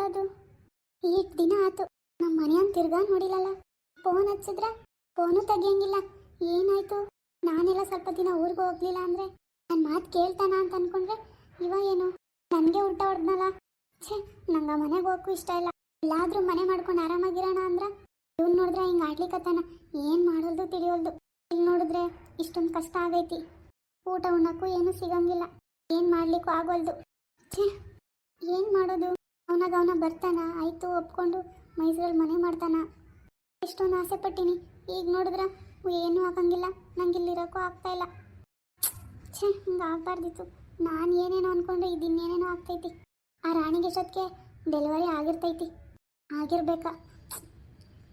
ಮಾಡೋದು? ಈಟ್ ದಿನ ಆತು. ನಮ್ಮ ಮನೆಯನ್ ತಿರ್ಗಾ ನೋಡಿಲ್ಲಲ್ಲ ಫೋನ್ ಹಚ್ಚಿದ್ರ ಫೋನು ತೆಗಿಯಂಗಿಲ್ಲ. ಏನಾಯ್ತು? ನಾನೆಲ್ಲ ಸ್ವಲ್ಪ ದಿನ ಊರಿಗೆ ಹೋಗ್ಲಿಲ್ಲ ಅಂದ್ರೆ ನನ್ನ ಮಾತು ಕೇಳ್ತಾನ ಅಂತ ಅನ್ಕೊಂಡ್ರೆ ಇವ ಏನು? ನನಗೆ ಊಟ ಹೊಡ್ದಲ್ಲ ಛೇ, ನಂಗೆ ಮನೆಗೆ ಹೋಗಕ್ಕೂ ಇಷ್ಟ ಇಲ್ಲ. ಎಲ್ಲಾದ್ರೂ ಮನೆ ಮಾಡ್ಕೊಂಡು ಆರಾಮಾಗಿರೋಣ ಅಂದ್ರ ಇವ್ನು ನೋಡಿದ್ರೆ ಹಿಂಗೆ ಆಡ್ಲಿಕ್ಕತ್ತಾನ ಏನು ಮಾಡೋದು ತಿಳಿಯೋಲ್ದು. ಇಲ್ಲಿ ನೋಡಿದ್ರೆ ಇಷ್ಟೊಂದು ಕಷ್ಟ ಆಗೈತಿ. ಊಟ ಉಣ್ಣಕ್ಕೂ ಏನೂ ಸಿಗಂಗಿಲ್ಲ. ಏನು ಮಾಡ್ಲಿಕ್ಕೂ ಆಗೋಲ್ದು. ಛೇ, ಏನು ಮಾಡೋದು? ಅವನಾಗ ಅವನ ಬರ್ತಾನ, ಆಯಿತು ಒಪ್ಕೊಂಡು ಮೈಸೂರಲ್ಲಿ ಮನೆ ಮಾಡ್ತಾನ. ಎಷ್ಟೊಂದು ಆಸೆ ಪಟ್ಟಿನಿ ಈಗ ನೋಡಿದ್ರ, ಏನೂ ಹಾಕಂಗಿಲ್ಲ ನಂಗೆ ಇಲ್ಲಿರೋಕ್ಕೂ ಆಗ್ತಾ ಇಲ್ಲ. ಛೇ, ಹಿಂಗೆ ಆಗಬಾರ್ದಿತ್ತು. ನಾನು ಏನೇನೋ ಅನ್ಕೊಂಡೆ ಇದಿನ್ನೇನೇನೋ ಆಗ್ತೈತಿ. ಆ ರಾಣಿಗೆ ಎಷ್ಟೊತ್ತಿಗೆ ಡೆಲಿವರಿ ಆಗಿರ್ತೈತಿ. ಆಗಿರ್ಬೇಕಾ?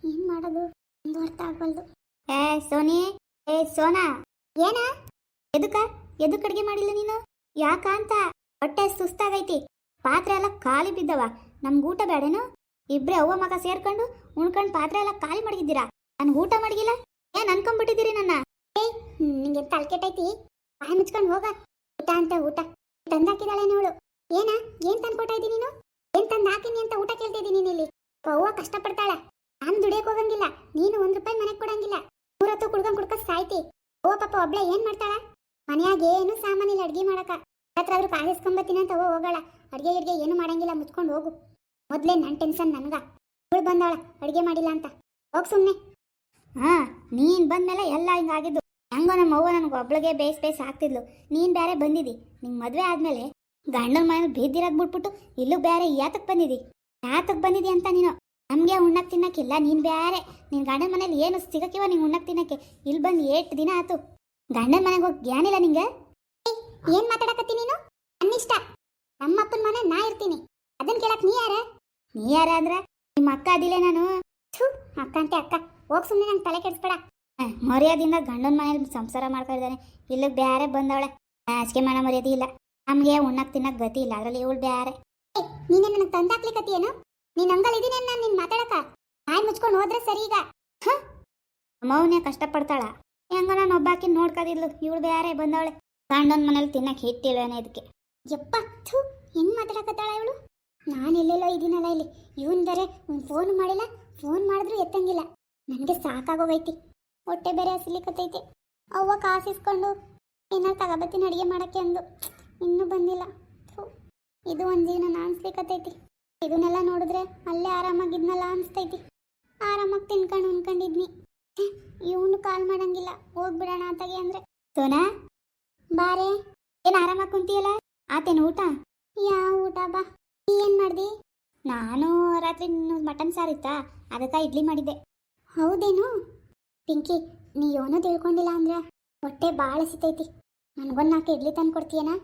ಏನು ಮಾಡೋದು? ಒಂದು ಅರ್ಥ ಆಗಬಲ್ದು ಏ, ಸೋನಿ. ಏ, ಸೋನಾ. ಏನ? ಎದುಕ ಎದಕ್ಕೆ ಅಡುಗೆ ಮಾಡಿಲ್ಲ ನೀನು? ಯಾಕ ಅಂತ? ಹೊಟ್ಟೆ ಸುಸ್ತಾಗೈತಿ. ಪಾತ್ರೆ ಎಲ್ಲ ಖಾಲಿ ಬಿದ್ದವ. ನಮ್ಗೆ ಊಟ ಬೇಡೇನು ಇಬ್ರೇ ಅವ್ವ ಮಗ ಸೇರ್ಕೊಂಡು ಉಣ್ಕೊಂಡು ಪಾತ್ರೆ ಎಲ್ಲ ಖಾಲಿ ಮಡಗಿದ್ದೀರಾ? ನನ್ಗೆ ಊಟ ಮಡಗಿಲ್ಲ? ಏನ್ ಅನ್ಕೊಂಡ್ಬಿಟ್ಟಿದ್ದೀರಿ ನನ್ನ? ಏ, ನಿಂಗೆ ತಲ್ಕೆಟೈತಿ ಬಾಯಿ ಮುಚ್ಕೊಂಡು ಹೋಗ. ಊಟ ಅಂತ ಊಟ. ತಂದಾಕಿದಾಳೆ ನೋಳು ಏನ? ಏನ್ ತಂದ್ಕೊಟ್ಟ ಇದ್ದೀನಿ ನೀನು? ಏನ್ ತಂದು ಹಾಕಿನಿ ಅಂತ ಊಟ ಕೇಳ್ತಿದ್ದೀನಿ ನೀನು ಇಲ್ಲಿ? ಅವ್ವ ಕಷ್ಟಪಡ್ತಾಳ. ನಾನು ದುಡಿಯಕ್ ಹೋಗಂಗಿಲ್ಲ. ನೀನು ಒಂದ್ ರೂಪಾಯಿ ಮನೆಗೆ ಕೊಡಂಗಿಲ್ಲ. ಮೂರತ್ತು ಕುಡ್ಕೊಂಡ್ ಕುಡ್ಕ ಸಾಯ್ತಿ. ಓ ಪಾಪ ಒಬ್ಳೆ ಏನ್ ಮಾಡ್ತಾಳ? ಮನ್ಯಾಗ ಏನು ಸಾಮಾನಿಲ್ಲ ಅಡ್ಗೆ ಮಾಡಕ. ಹತ್ರ ಆದ್ರೂ ಕಾಯಿಸ್ಕೊಂಬತ್ತೀನಿ ಅಂತ ಹೋಗಳ. ಅಡ್ಗೆ ಗಿಡ್ಗೆ ಏನು ಮಾಡಂಗಿಲ್ಲ, ಮುಚ್ಕೊಂಡು ಹೋಗು. ಮೊದ್ಲೇ ನನ್ ಟೆನ್ಷನ್ ನನ್ಗ. ಇವಳು ಬಂದಾಳ, ಅಡ್ಗೆ ಮಾಡಿಲ್ಲ ಅಂತ. ಹೋಗ್ ಸುಮ್ನೆ. ಹಾ, ನೀನ್ ಬಂದ್ಮೇಲೆ ಎಲ್ಲ ಹಿಂಗಾಗಿದ್ದು ಹೆಂಗೋ ನಮ್ಮ ಅವ್ವ ನನಗೆ ಒಬ್ಳಿಗೆ ಬೇಸ್ ಬೇಸ್ ಆಗ್ತಿದ್ಲು. ನೀನ್ ಬೇರೆ ಬಂದಿದಿ. ನಿಂಗೆ ಮದ್ವೆ ಆದ್ಮೇಲೆ ಗಂಡನ ಮನೇಲಿ ಬೇದಿರಾಗ್ ಬಿಟ್ಬಿಟ್ಟು ಇಲ್ಲೂ ಬೇರೆ ಯಾತಕ್ ಬಂದಿದಿ? ಯಾತಕ್ ಬಂದಿದಿ ಅಂತ ನೀನು? ನಮ್ಗೆ ಉಣ್ಣಕ್ ತಿನ್ನಕ್ಕಿಲ್ಲ, ನೀನ್ ಬೇರೆ ನಿನ್ ಗಂಡನ ಮನೇಲಿ ಏನು ಸಿಗಕ್ಕಿವ ನಿಂಗೆ ಉಣ್ಣಕ್ ತಿನ್ನಕ್ಕೆ? ಇಲ್ಲಿ ಬಂದು ಏಟ್ ದಿನ ಆತು. ಗಂಡನ ಮನೆಗೆ ಹೋಗಿ ಗ್ಯಾನಿಲ್ಲ ನಿಂಗೆ? ಏನ್ ಮಾತಾಡಕತ್ತಿ ನೀನು? ಅನ್ನಿಷ್ಟ. ನಮ್ಮಪ್ಪನ ಮನೆ ನಾ ಇರ್ತೀನಿ. ಅದನ್ನ ಕೇಳಕ್ ನೀ ಯಾರ? ನೀ ಯಾರ ಅಂದ್ರೆ ನಿಮ್ಮ ಅಕ್ಕ ಅದಿಲ್ಲೇ ನಾನು. ಥೂ, ಅಕ್ಕ ಅಂತೆ ಅಕ್ಕ. ಹೋಗ್ ಸುಮ್ಮನೆ ನಂಗೆ ತಲೆ ಕೆಡಿಸ್ಬೇಡ. ಮರ್ಯಾದಿಂದ ಗಂಡನ ಮನೇಲಿ ಸಂಸಾರ ಮಾಡ್ಕೊಂಡಿದ್ದಾನೆ. ಇಲ್ಲಿ ಬ್ಯಾರೆ ಬಂದವಳೆ. ಹಾಸಿಗೆ ಮನ ಮರ್ಯಾದೆ ಇಲ್ಲ. ನಮ್ಗೆ ಉಣ್ಣಕ್ ತಿನ್ನಕ್ ಗತಿ ಇಲ್ಲ. ಅದ್ರಲ್ಲಿ ಇವಳು ಬ್ಯಾರೆ. ನೀನೇ ನನಗೆ ಏನು? ನೀನ್ ಹಂಗಲ್ ಇದೀನಿ ನಾನು ನಿನ್ ಮಾತಾಡಕ? ನಾಯಿ ಮುಚ್ಕೊಂಡು ಹೋದ್ರೆ ಸರಿ ಈಗ. ಮೌನ್ಯ ಕಷ್ಟಪಡ್ತಾಳ. ಹೆಂಗ ನಾನು ಒಬ್ಬಾಕಿ ನೋಡ್ಕೋದಿದ್ಲು. ಇವಳು ಬ್ಯಾರೆ ಬಂದವಳೆ. ಗಂಡನ ಮನೇಲಿ ತಿನ್ನಕ್ ಹಿಟ್ಟಿಲ್ವೇನೆ ಇದಕ್ಕೆ. ಯಪ್ಪ ಹೆಂಗೆ ಮಾತಾಡಕತ್ತಾಳ ಇವಳು? ನಾನು ಎಲ್ಲೆಲ್ಲೋ ಇದ್ದೀನಲ್ಲ ಇಲ್ಲಿ. ಇವನ್ ಬೇರೆ ಫೋನ್ ಮಾಡಿಲ್ಲ. ಫೋನ್ ಮಾಡಿದ್ರು ಎತ್ತಂಗಿಲ್ಲ. ನನಗೆ ಸಾಕಾಗೋಗೈತಿ. ಹೊಟ್ಟೆ ಬೇರೆ ಹಸಿಲಿಕತ್ತೈತಿ. ಅವ್ವ ಕಾಸಿಸ್ಕೊಂಡು ಏನಾರು ತಗೋಬತ್ತೀನಿ ಅಡುಗೆ ಮಾಡೋಕ್ಕೆ ಅಂದು ಇನ್ನೂ ಬಂದಿಲ್ಲ. ಇದು ಒಂದು ಜೀವನ ಅನ್ಸ್ಲಿಕತ್ತೈತಿ ಇದನ್ನೆಲ್ಲ ನೋಡಿದ್ರೆ ಅಲ್ಲೇ ಆರಾಮಾಗಿದ್ನಲ್ಲ ಅನಿಸ್ತೈತಿ. ಆರಾಮಾಗಿ ತಿನ್ಕೊಂಡು ಉಣ್ಕೊಂಡಿದ್ನಿ. ಇವನು ಕಾಲ್ ಮಾಡಂಗಿಲ್ಲ. ಹೋಗ್ಬಿಡೋಣ ಅಂತಗೆ ಅಂದರೆ. ಸೋನಾ, ಬಾರೆ, ಏನು ಆರಾಮಾಗಿ ಕುಂತಿಯಲ್ಲ? ಆತೇನು ಊಟ? ಯಾವ ಊಟ ಬಾ. ನೀ ಏನ್ ಮಾಡ್ದಿ? ನಾನು ರಾತ್ರಿ ಮಟನ್ ಸಾರಿತ್ತಾ ಅದಕ್ಕೆ ಇಡ್ಲಿ ಮಾಡಿದ್ದೆ. ಹೌದೇನು? ಪಿಂಕಿ ನೀ ಏನೂ ತಿಳ್ಕೊಂಡಿಲ್ಲ ಅಂದ್ರೆ ಹೊಟ್ಟೆ ಭಾಳ ಸಿತೈತಿ ನನಗೊಂದು ನಾಲ್ಕು ಇಡ್ಲಿ ತಂದು ಕೊಡ್ತೀಯನಾ?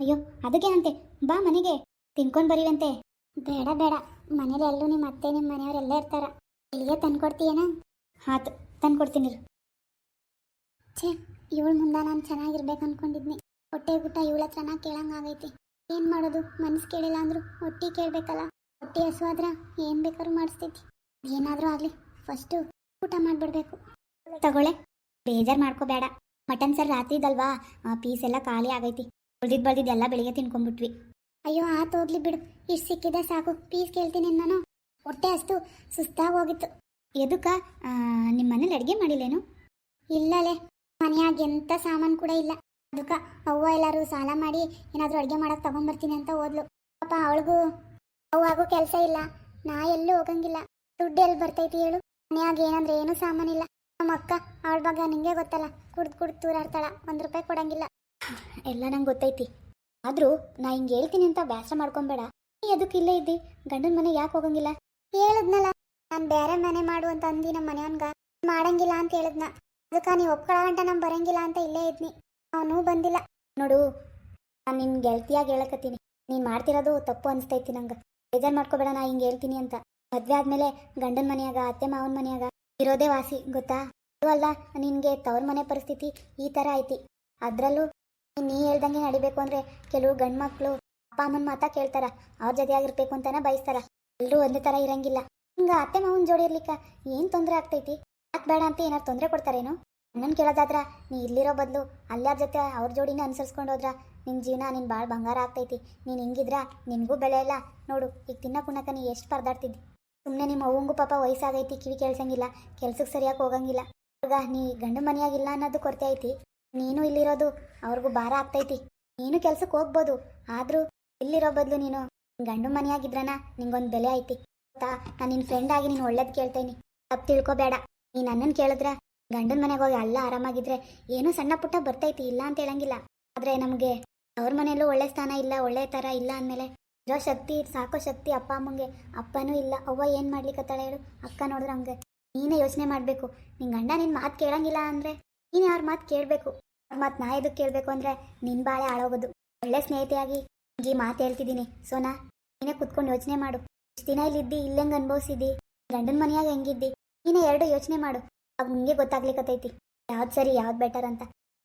ಅಯ್ಯೋ ಅದಕ್ಕೇನಂತೆ? ಬಾ ಮನೆಗೆ ತಿನ್ಕೊಂಡು ಬರೀವಂತೆ. ಬೇಡ ಬೇಡ. ಮನೇಲಿ ಎಲ್ಲೂ ನಿಮ್ಮ ಅತ್ತೆ ನಿಮ್ಮ ಮನೆಯವರೆಲ್ಲ ಇರ್ತಾರ. ಇಲ್ಲಿಗೆ ತಂದು ಕೊಡ್ತೀಯನಾ? ಆತು ತಂದು ಕೊಡ್ತೀನಿ ಛೇ ಇವಳು ಮುಂದೆ ನಾನು ಚೆನ್ನಾಗಿರ್ಬೇಕು ಅನ್ಕೊಂಡಿದ್ನಿ ಹೊಟ್ಟೆ ಊಟ ಇವಳ ಹತ್ರನ ಕೇಳಂಗಾಗೈತಿ ಏನು ಮಾಡೋದು? ಮನಸ್ಸು ಕೇಳಿಲ್ಲ ಅಂದ್ರು ಹೊಟ್ಟೆ ಕೇಳ್ಬೇಕಲ್ಲ. ಹೊಟ್ಟೆ ಹಸುವಾದ್ರ ಏನು ಬೇಕಾದ್ರೂ ಮಾಡಿಸ್ತೈತಿ ಏನಾದರೂ ಆಗಲಿ ಫಸ್ಟು ಊಟ ಮಾಡಿಬಿಡ್ಬೇಕು. ತಗೊಳ್ಳೆ. ಬೇಜಾರು ಮಾಡ್ಕೋಬೇಡ ಮಟನ್ ಸರ್ ರಾತ್ರಿ ಇದಲ್ವಾ? ಪೀಸ್ ಎಲ್ಲ ಖಾಲಿ ಆಗೈತಿ. ಉಳ್ದಿದ್ ಬಳ್ದಿದ್ ಎಲ್ಲ ಬೆಳಿಗ್ಗೆ ತಿನ್ಕೊಂಡ್ಬಿಟ್ವಿ. ಅಯ್ಯೋ, ಆತು ಹೋಗ್ಲಿ ಬಿಡು. ಇಷ್ಟು ಸಿಕ್ಕಿದೆ ಸಾಕು. ಪೀಸ್ ಕೇಳ್ತೀನಿ ನಾನು. ಹೊಟ್ಟೆ ಅಷ್ಟು ಸುಸ್ತಾಗಿ ಹೋಗಿತ್ತು. ಎದಕ್ಕ ನಿಮ್ಮ ಮನೇಲಿ ಅಡುಗೆ ಮಾಡಿಲ್ಲೇನು? ಇಲ್ಲಲೇ. ಮನೆಯಾಗ ಎಂಥ ಸಾಮಾನು ಕೂಡ ಇಲ್ಲ. ಅದಕ್ಕೆ ಅವ್ವ ಎಲ್ಲರೂ ಸಾಲ ಮಾಡಿ ಏನಾದರೂ ಅಡುಗೆ ಮಾಡೋಕೆ ತಗೊಂಬರ್ತೀನಿ ಅಂತ ಓದ್ಲು ಪಾಪ ಅವಳಿಗೂ ಅವ್ವಾಗೂ ಕೆಲಸ ಇಲ್ಲ. ನಾ ಎಲ್ಲೂ ಹೋಗಂಗಿಲ್ಲ. ದುಡ್ಡು ಎಲ್ಲಿ ಬರ್ತೈತಿ ಹೇಳು? ಮನೆಯಾಗ ಏನಂದ್ರೆ ಏನೂ ಸಾಮಾನಿಲ್ಲ. ನಮ್ಮ ಅಕ್ಕ ಅವಳ ಬಗ್ಗೆ ನಿಂಗೆ ಗೊತ್ತಲ್ಲ. ಕುಡ್ದು ಕುಡ್ದು ತೂರಾಡ್ತಾಳ. ಒಂದು ರೂಪಾಯಿ ಕೊಡಂಗಿಲ್ಲ. ಎಲ್ಲ ನಂಗೆ ಗೊತ್ತೈತಿ. ಆದರೂ ನಾ ಹಿಂಗೆ ಹೇಳ್ತೀನಿ ಅಂತ ಬೇಸರ ಮಾಡ್ಕೊಂಬೇಡ. ನೀ ಅದಕ್ಕೆ ಇಲ್ಲೇ ಇದ್ದಿ? ಗಂಡನ ಮನೆ ಯಾಕೆ ಹೋಗಂಗಿಲ್ಲ? ಹೇಳದ್ನಲ್ಲ. ನಾನು ಬೇರೆ ಮನೆ ಮಾಡು ಅಂತ ಅಂದಿ ನಮ್ಮ ಮನೆಯವನ್ಗ. ಮಾಡಂಗಿಲ್ಲ ಅಂತ ಹೇಳದ್ನ. ಅದಕ್ಕೆ ನೀ ಒಪ್ಕೊಳ್ಳೋ ಗಂಟ ನಮ್ ಬರಂಗಿಲ್ಲ ಅಂತ ಇಲ್ಲೇ ಇದ್ನಿ. ಅವನು ಬಂದಿಲ್ಲ. ನೋಡು, ನಾನು ನಿನ್ನ ಗೆಳತಿಯಾಗಿ ಹೇಳಕತ್ತೀನಿ. ನೀನು ಮಾಡ್ತಿರೋದು ತಪ್ಪು ಅನಿಸ್ತೈತಿ ನಂಗ. ಬೇಜಾರ್ ಮಾಡ್ಕೋಬೇಡ, ನಾ ಹಿಂಗೆ ಹೇಳ್ತೀನಿ ಅಂತ. ಮದ್ವೆ ಆದ್ಮೇಲೆ ಗಂಡನ ಮನೆಯಾಗ, ಅತ್ತೆ ಮಾವನ ಮನೆಯಾಗ ಇರೋದೇ ವಾಸಿ, ಗೊತ್ತಾ? ಅದು ಅಲ್ಲ, ನಿನಗೆ ತವ್ರ ಮನೆ ಪರಿಸ್ಥಿತಿ ಈ ತರ ಐತಿ. ಅದ್ರಲ್ಲೂ ನೀ ಹೇಳ್ದಂಗೆ ನಡಿಬೇಕು ಅಂದ್ರೆ ಕೆಲವು ಗಂಡ್ ಮಕ್ಕಳು ಅಪ್ಪ ಅಮ್ಮನ ಮಾತಾ ಕೇಳ್ತಾರ. ಅವ್ರ ಜೊತೆಯಾಗಿರ್ಬೇಕು ಅಂತಾನೆ ಬಯಸ್ತಾರ. ಎಲ್ಲರೂ ಒಂದೇ ತರ ಇರಂಗಿಲ್ಲ. ಹಿಂಗ ಅತ್ತೆ ಮಾವನ ಜೋಡಿ ಇರ್ಲಿಕ್ಕ ಏನು ತೊಂದರೆ ಆಗ್ತೈತಿ? ಯಾಕೆ ಬೇಡ ಅಂತ ಏನಾರು ತೊಂದರೆ ಕೊಡ್ತಾರೇನು? ನನ್ನನ್ನು ಕೇಳೋದಾದ್ರ ನೀ ಇಲ್ಲಿರೋ ಬದಲು ಅಲ್ಲಾರ ಜೊತೆ ಅವ್ರ ಜೋಡಿನೇ ಅನುಸರಿಸ್ಕೊಂಡು ಹೋದ್ರ ನಿನ್ನ ಜೀವನ ನಿನ್ನ ಭಾಳ ಬಂಗಾರ ಆಗ್ತೈತಿ. ನೀನು ಹಿಂಗಿದ್ರ ನಿನಗೂ ಬೆಲೆ ಇಲ್ಲ. ನೋಡು, ಈಗ ತಿನ್ನ ಕುಣಕ ನೀ ಎಷ್ಟು ಪರದಾಡ್ತಿದ್ದಿ. ಸುಮ್ಮನೆ ನಿಮ್ಮ ಅವ್ವಂಗೂ ಪಾಪ ವಯಸ್ಸಾಗೈತಿ, ಕಿವಿ ಕೇಳ್ಸಂಗಿಲ್ಲ ಕೆಲ್ಸಕ್ಕೆ ಸರಿಯಾಗಿ ಹೋಗಂಗಿಲ್ಲ. ಆಗ ನೀ ಗಂಡು ಮನೆಯಾಗಿಲ್ಲ ಅನ್ನೋದು ಕೊರತೆ ಐತಿ. ನೀನು ಇಲ್ಲಿರೋದು ಅವ್ರಿಗೂ ಭಾರ ಆಗ್ತೈತಿ. ನೀನು ಕೆಲ್ಸಕ್ಕೆ ಹೋಗ್ಬೋದು, ಆದರೂ ಇಲ್ಲಿರೋ ಬದಲು ನೀನು ಗಂಡು ಮನೆಯಾಗಿದ್ರನ ನಿಂಗೊಂದು ಬೆಲೆ ಐತಿ. ಗೊತ್ತಾ? ನಾನು ನಿನ್ನ ಫ್ರೆಂಡ್ ಆಗಿ ನೀನು ಒಳ್ಳೇದು ಕೇಳ್ತೇನೆ. ತಪ್ಪು ತಿಳ್ಕೊಬೇಡ. ನೀ ನನ್ನನ್ನು ಕೇಳಿದ್ರ ಗಂಡನ ಮನೆಗೆ ಹೋಗಿ ಅಲ್ಲ ಆರಾಮಾಗಿದ್ರೆ ಏನೋ ಸಣ್ಣ ಪುಟ್ಟ ಬರ್ತೈತಿ ಇಲ್ಲ ಅಂತ ಹೇಳಂಗಿಲ್ಲ. ಆದರೆ ನಮಗೆ ಅವ್ರ ಮನೆಯಲ್ಲೂ ಒಳ್ಳೆ ಸ್ಥಾನ ಇಲ್ಲ, ಒಳ್ಳೆ ಥರ ಇಲ್ಲ ಅಂದಮೇಲೆ ಇರೋ ಶಕ್ತಿ, ಸಾಕೋ ಶಕ್ತಿ ಅಪ್ಪ ಅಮ್ಮಂಗೆ. ಅಪ್ಪನೂ ಇಲ್ಲ, ಅವ್ವ ಏನು ಮಾಡ್ಲಿಕ್ಕತ್ತಾಳೆ ಹೇಳು? ಅಕ್ಕ ನೋಡಿದ್ರೆ ಹಂಗೆ ನೀನೇ ಯೋಚನೆ ಮಾಡಬೇಕು. ನಿನ್ ಗಂಡ ನಿನ್ ಮಾತು ಕೇಳಂಗಿಲ್ಲ ಅಂದರೆ ನೀನು ಅವ್ರ ಮಾತು ಕೇಳಬೇಕು? ಅವ್ರ ಮಾತು ನಾ ಎದಕ್ಕೆ ಕೇಳಬೇಕು ಅಂದರೆ ನಿನ್ ಬಾಳೆ ಹಾಳೋಗೋದು ಒಳ್ಳೆ ಸ್ನೇಹಿತೆಯಾಗಿ ಈ ಮಾತು ಹೇಳ್ತಿದ್ದೀನಿ. ಸೋನಾ, ನೀನೇ ಕುತ್ಕೊಂಡು ಯೋಚನೆ ಮಾಡು. ಇಷ್ಟು ದಿನ ಇಲ್ಲಿದ್ದಿ ಇಲ್ಲಂಗೆ ಅನ್ಭವಿಸಿದ್ದಿ. ಗಂಡನ ಮನೆಯಾಗ ಹೆಂಗಿದ್ದಿ? ನೀನೇ ಎರಡು ಯೋಚನೆ ಮಾಡು. ಅವಾಗ ನಿಮಗೆ ಗೊತ್ತಾಗ್ಲಿಕ್ಕತ್ತೈತಿ ಯಾವ್ದು ಸರಿ, ಯಾವ್ದು ಬೆಟರ್ ಅಂತ.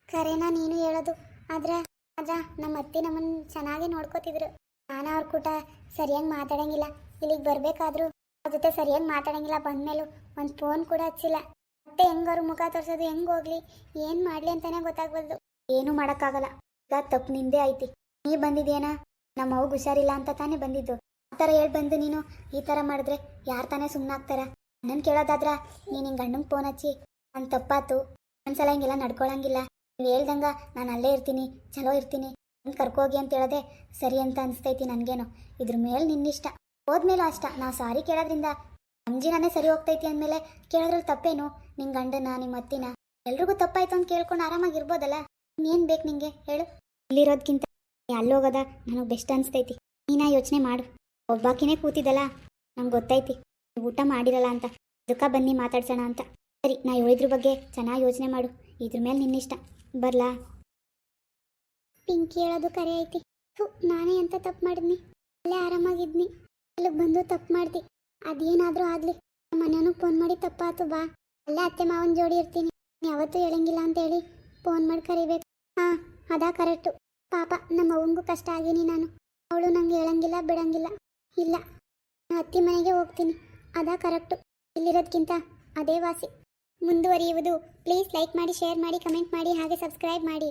ಕರೆನಾ ನೀನು ಹೇಳೋದು. ಆದ್ರೆ ಆದ್ರ ನಮ್ಮ ಅತ್ತಿ ನಮ್ಮನ್ನ ಚೆನ್ನಾಗಿ ನೋಡ್ಕೋತಿದ್ರು. ನಾನು ಅವ್ರ ಕೂಟ ಸರಿಯಾಗಿ ಮಾತಾಡಂಗಿಲ್ಲ. ಇಲ್ಲಿಗೆ ಬರಬೇಕಾದ್ರೂ ಅವ್ರ ಜೊತೆ ಸರಿಯಾಗಿ ಮಾತಾಡಂಗಿಲ್ಲ. ಬಂದ್ಮೇಲೂ ಒಂದು ಫೋನ್ ಕೂಡ ಹಚ್ಚಿಲ್ಲ. ಮತ್ತೆ ಹೆಂಗ್ ಅವ್ರ ಮುಖ ತೋರ್ಸೋದು, ಹೆಂಗ್ ಹೋಗ್ಲಿ, ಏನು ಮಾಡ್ಲಿ ಅಂತಾನೆ ಗೊತ್ತಾಗ್ಬಲ್ದು ಏನೂ ಮಾಡಕ್ಕಾಗಲ್ಲ. ಈಗ ತಪ್ಪು ನಿಂದೇ ಐತಿ. ನೀ ಬಂದಿದ್ಯೇನಾ? ನಮ್ಮ ಅವ್ಗೆ ಹುಷಾರಿಲ್ಲ ಅಂತ ತಾನೇ ಬಂದಿದ್ದು. ಆ ಥರ ಹೇಳಿ ಬಂದು ನೀನು ಈ ಥರ ಮಾಡಿದ್ರೆ ಯಾರು ತಾನೇ ಸುಮ್ಮನಾಗ್ತಾರ ನನ್ನ ಕೇಳೋದಾದ್ರ ನೀನು ಹಿಂಗೆ ಗಂಡಂಗೆ ಫೋನ್ ಹಚ್ಚಿ ನನ್ನ ತಪ್ಪಾತು, ಒಂದ್ಸಲ ಹಿಂಗೆಲ್ಲ ನಡ್ಕೊಳಂಗಿಲ್ಲ. ನೀವು ಹೇಳ್ದಂಗ ನಾನು ಅಲ್ಲೇ ಇರ್ತೀನಿ, ಚಲೋ ಇರ್ತೀನಿ, ನನ್ ಕರ್ಕೋಗಿ ಅಂತ ಹೇಳದೆ ಸರಿ ಅಂತ ಅನಿಸ್ತೈತಿ ನನಗೇನೋ. ಇದ್ರ ಮೇಲೆ ನಿನ್ನಿಷ್ಟ. ಹೋದ್ಮೇಲೂ ಅಷ್ಟ ನಾ ಸಾರಿ ಕೇಳೋದ್ರಿಂದ ನಮ್ಮ ನಾನೇ ಸರಿ ಹೋಗ್ತೈತಿ ಅಂದ್ಮೇಲೆ ಕೇಳೋದ್ರಲ್ಲಿ ತಪ್ಪೇನು? ನಿನ್ನ ಗಂಡನ ನಿಮ್ಮ ಅತ್ತಿನ, ಎಲ್ರಿಗೂ ತಪ್ಪಾಯ್ತು ಅಂತ ಕೇಳ್ಕೊಂಡು ಆರಾಮಾಗಿರ್ಬೋದಲ್ಲ? ಇನ್ನೇನು ಬೇಕು ನಿಂಗೆ? ಹೇಳು. ಇಲ್ಲಿರೋದ್ಕಿಂತ ಅಲ್ಲೋಗದ ನನಗ್ ಬೆಸ್ಟ್ ಅನಿಸ್ತೈತಿ. ನೀನಾ ಯೋಚನೆ ಮಾಡು. ಒಬ್ಬಾಕಿನೇ ಕೂತಿದ್ದಲ್ಲ, ನಂಗೆ ಗೊತ್ತೈತಿ. ಊಟ ಮಾಡಿರಲ್ಲ ಅಂತ. ದುಃಖ ಬನ್ನಿ ಮಾತಾಡ್ಸೋಣ ಅಂತ. ಸರಿ, ನಾ ಹೇಳಿದ್ರ ಬಗ್ಗೆ ಚೆನ್ನಾಗಿ ಯೋಚನೆ ಮಾಡು. ಇದ್ರ ಮೇಲೆ ನಿನ್ನಿಷ್ಟ. ಬರ್ಲಾ? ಪಿಂಕಿ ಹೇಳೋದು ಕರೆ ಐತಿ. ಹು ನಾನೇ ಅಂತ ತಪ್ಪು ಮಾಡಿದ್ನಿ? ಅಲ್ಲೇ ಆರಾಮಾಗಿದ್ನಿ. ಅಲ್ಲಿಗೆ ಬಂದು ತಪ್ಪು ಮಾಡ್ದಿ ಅದೇನಾದರೂ ಆಗಲಿ. ಮನೆಯೂ ಫೋನ್ ಮಾಡಿ ತಪ್ಪಾತು, ಬಾ. ಅಲ್ಲೇ ಅತ್ತೆ ಮಾವನ ಜೋಡಿ ಇರ್ತೀನಿ. ಯಾವತ್ತೂ ಹೇಳಂಗಿಲ್ಲ ಅಂತ ಹೇಳಿ ಫೋನ್ ಮಾಡಿ ಕರಿಬೇಕು. ಹಾಂ, ಅದಾ ಕರೆಕ್ಟು. ಪಾಪ, ನಮ್ಮ ಅವನಿಗೂ ಕಷ್ಟ ಆಗೀನಿ ನಾನು. ಅವಳು ನಂಗೆ ಹೇಳಂಗಿಲ್ಲ, ಬಿಡಂಗಿಲ್ಲ. ಇಲ್ಲ ಅತ್ತಿ ಮನೆಗೆ ಹೋಗ್ತೀನಿ. ಅದಾ ಕರೆಕ್ಟು. ಇಲ್ಲಿರೋದ್ಕಿಂತ ಅದೇ ವಾಸಿ. ಮುಂದುವರಿಯುವುದು. ಪ್ಲೀಸ್ ಲೈಕ್ ಮಾಡಿ, ಶೇರ್ ಮಾಡಿ, ಕಮೆಂಟ್ ಮಾಡಿ, ಹಾಗೆ ಸಬ್ಸ್ಕ್ರೈಬ್ ಮಾಡಿ.